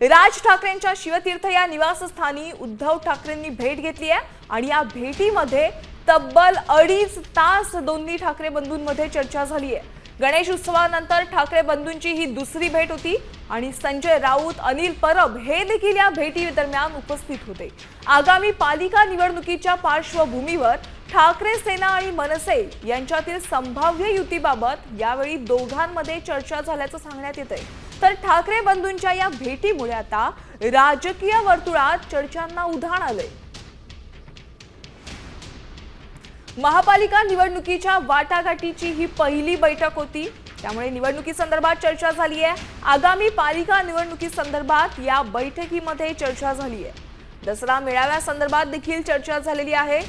राज ठाकरेंच्या शिवतीर्थ या निवासस्थानी उद्धव ठाकरेंनी भेट घेतली आहे आणि या भेटीमध्ये तब्बल अडीच तास दोन्ही ठाकरे बंधूंमध्ये चर्चा झाली आहे. गणेश उत्सवानंतर ठाकरे बंधूंची ही दुसरी भेट होती आणि संजय राऊत अनिल परब हे देखील या भेटी दरम्यान उपस्थित होते. आगामी पालिका निवडणुकीच्या पार्श्वभूमीवर ठाकरे सेना आणि मनसे यांच्यातील संभाव्य युतीबाबत यावेळी दोघांमध्ये चर्चा झाल्याचं सांगण्यात येत आहे तर ठाकरे बंधूंच्या या भेटीमुळे आता राजकीय वर्तुळात चर्चांना उधाण आलंय. महापालिका निवडणुकीच्या वाटाघाटीची ही पहिली बैठक होती. त्यामुळे निवडणुकी संदर्भात चर्चा झाली आहे आगामी पालिका निवडणुकी संदर्भात या बैठकीमध्ये चर्चा झाली आहे दसरा मेळाव्यासंदर्भात देखील चर्चा झालेली आहे.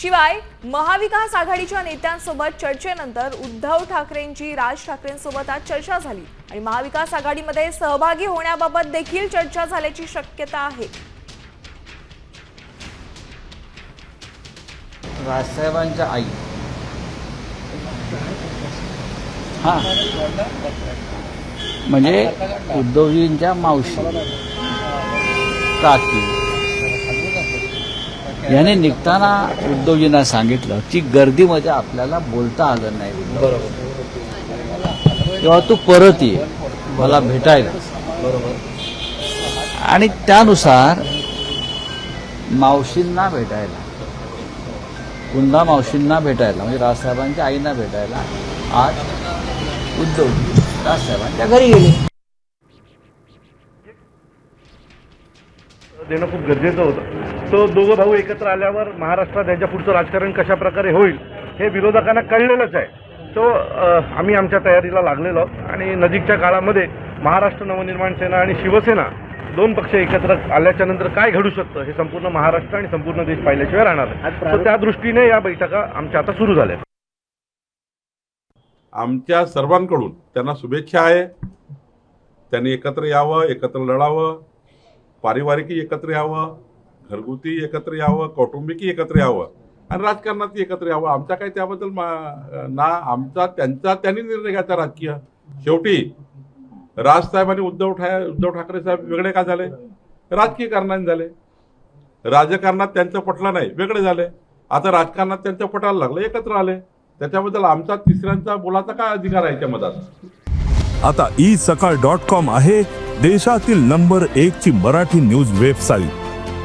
शिवाय महाविकास आघाडीच्या नेत्यांसोबत चर्चेनंतर उद्धव ठाकरेंची राज ठाकरेंसोबत आज चर्चा झाली. आणि महाविकास आघाडीमध्ये सहभागी होण्याबाबत देखील चर्चा झाल्याची शक्यता आहे. राजसाहेबांच्या आई. हां. म्हणजे उद्धवजींच्या मावशी. काकी. याने निघताना उद्धवजींना सांगितलं की गर्दीमध्ये आपल्याला बोलता आलं नाही तेव्हा तू परत ये. मला भेटायला. आणि त्यानुसार मावशींना भेटायला. पुन्हा मावशींना भेटायला. म्हणजे राजसाहेबांच्या आईंना भेटायला आज उद्धव राजसाहेबांच्या घरी गेले. देणं खूप गरजेचं होतं. तो दोघं भाऊ एकत्र आल्यावर महाराष्ट्रात याच्या पुढचं राजकारण कशा प्रकारे होईल हे विरोधकांना कळलेलंच आहे. तो आम्ही आमच्या तयारीला लागलेलो आहोत आणि नजीकच्या काळामध्ये महाराष्ट्र नवनिर्माण सेना आणि शिवसेना दोन पक्ष एकत्र आल्याच्यानंतर काय घडू शकतं हे संपूर्ण महाराष्ट्र आणि संपूर्ण देश पाहिल्याशिवाय राहणार आहे तर त्या दृष्टीने या बैठका आमच्या आता सुरू झाल्या. आमच्या सर्वांकडून त्यांना शुभेच्छा आहे. त्यांनी एकत्र यावं एकत्र लढावं पारिवारिकही एकत्र यावं. घरगुती एकत्र यावं कौटुंबिक एकत्र यावं आणि राजकारणात एकत्र यावं. आमचा काय त्याबद्दल मा- ना आमचा त्यांचा त्यांनी निर्णय घ्यायचा राजकीय. शेवटी राजसाहेब आणि उद्धव ठा उद्धव ठाकरे साहेब वेगळे का झाले? राजकीय कारणाने झाले. राजकारणात त्यांचं पटलं नाही वेगळे झाले. आता राजकारणात त्यांचं पटायला लागलं एकत्र आले. त्याच्याबद्दल आमचा तिसऱ्यांचा बोलाचा काय अधिकार आहे त्या मधात? आता ई सकाळ डॉट कॉम आहे देशातील नंबर एक ची मराठी न्यूज वेबसाईट.